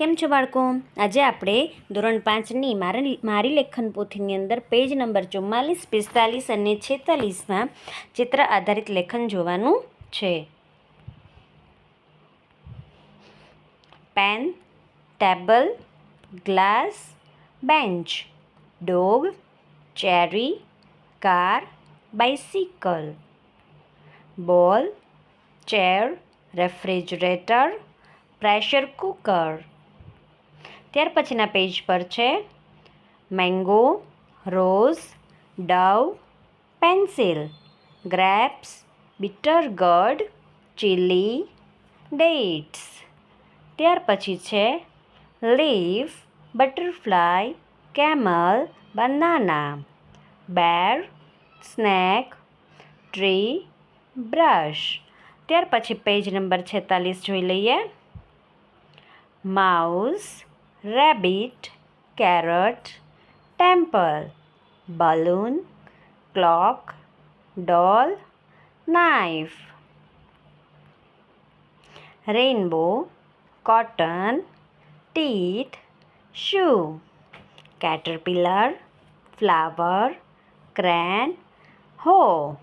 કેમ છો બાળકો આજે આપણે ધોરણ પાંચની મારી મારી લેખન પોથીની અંદર પેજ નંબર ચુમ્માલીસ પિસ્તાલીસ અને છેતાલીસમાં ચિત્ર આધારિત લેખન જોવાનું છે pen table glass bench dog cherry car bicycle ball chair refrigerator pressure cooker ત્યાર પછીના પેજ પર છે mango rose dove pencil grapes bitter gourd chilli dates ત્યાર પછી છે leaf butterfly camel banana bear snake tree brush ત્યાર પછી page number છેતાલીસ જોઈ લઈએ mouse rabbit, carrot, temple, balloon, clock, doll, knife, rainbow, cotton, teeth, shoe, caterpillar, flower, crayon, hoe.